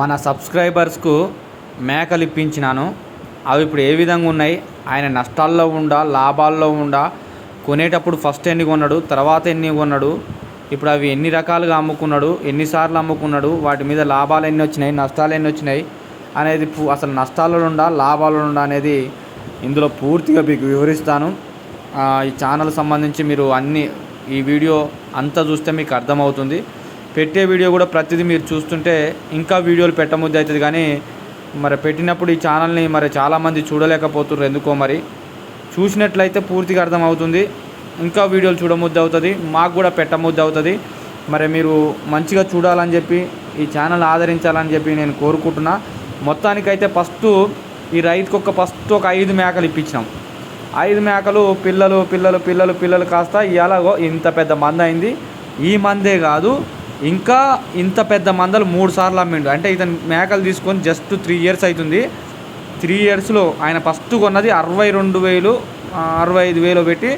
మన సబ్స్క్రైబర్స్కు మేకలు ఇప్పించినాను. అవి ఇప్పుడు ఏ విధంగా ఉన్నాయి? ఆయన నష్టాల్లో ఉండా లాభాల్లో ఉండా? కొనేటప్పుడు ఫస్ట్ ఎన్ని కొన్నాడు? తర్వాత ఎన్ని కొన్నాడు? ఇప్పుడు అవి ఎన్ని రకాలుగా అమ్ముకున్నాడు? ఎన్నిసార్లు అమ్ముకున్నాడు? వాటి మీద లాభాలు ఎన్ని వచ్చినాయి? నష్టాలు ఎన్ని వచ్చినాయి? అనేది అసలు నష్టాలలో ఉండా లాభాలలో ఉండా అనేది ఇందులో పూర్తిగా మీకు వివరిస్తాను. ఈ ఛానల్ సంబంధించి మీరు అన్ని ఈ వీడియో అంతా చూస్తే మీకు అర్థమవుతుంది. పెట్టే వీడియో కూడా ప్రతిదీ మీరు చూస్తుంటే ఇంకా వీడియోలు పెట్టముద్ది అవుతుంది. కానీ మరి పెట్టినప్పుడు ఈ ఛానల్ని మరి చాలామంది చూడలేకపోతున్నారు ఎందుకో మరి. చూసినట్లయితే పూర్తిగా అర్థమవుతుంది. ఇంకా వీడియోలు చూడముద్ది అవుతుంది. మాకు కూడా పెట్టముద్ది అవుతుంది. మరి మీరు మంచిగా చూడాలని చెప్పి ఈ ఛానల్ ఆదరించాలని చెప్పి నేను కోరుకుంటున్నా. మొత్తానికైతే ఫస్ట్ ఈ రైతుకు ఒక ఫస్ట్ ఒక ఐదు మేకలు ఇప్పించినాం. ఐదు మేకలు పిల్లలు పిల్లలు పిల్లలు పిల్లలు కాస్త ఇలాగో ఇంత పెద్ద మంద అయింది ఈ మందే కాదు ఇంకా ఇంత పెద్ద మందలు మూడు సార్లు అమ్మిండు అంటే ఇతను మేకలు తీసుకొని జస్ట్ త్రీ ఇయర్స్ అవుతుంది త్రీ ఇయర్స్లో ఆయన ఫస్ట్ కొన్నది అరవై రెండు వేలు అరవై ఐదు వేలు పెట్టి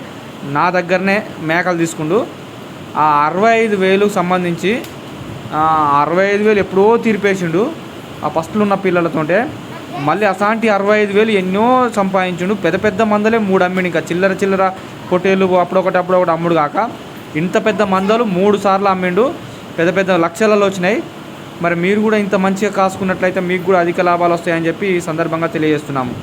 నా దగ్గరనే మేకలు తీసుకుండు. ఆ అరవై ఐదు వేలుకు సంబంధించి అరవై ఐదు వేలు ఎప్పుడో తీర్పేసిండు ఆ ఫస్ట్లో ఉన్న పిల్లలతోటే. మళ్ళీ అసాంటి అరవై ఐదు వేలు ఎన్నో సంపాదించిండు. పెద్ద పెద్ద మందలే మూడు అమ్మిండు. ఇంకా చిల్లర చిల్లర పొట్టేలు అప్పుడొకటి అప్పుడొకటి అమ్ముడు కాక. ఇంత పెద్ద మందలు మూడు సార్లు అమ్మిండు పెద్ద పెద్ద లక్షలలో వచ్చినాయి. మరి మీరు కూడా ఇంత మంచిగా కాసుకున్నట్లయితే మీకు కూడా అధిక లాభాలు వస్తాయని చెప్పి ఈ సందర్భంగా తెలియజేస్తున్నాము.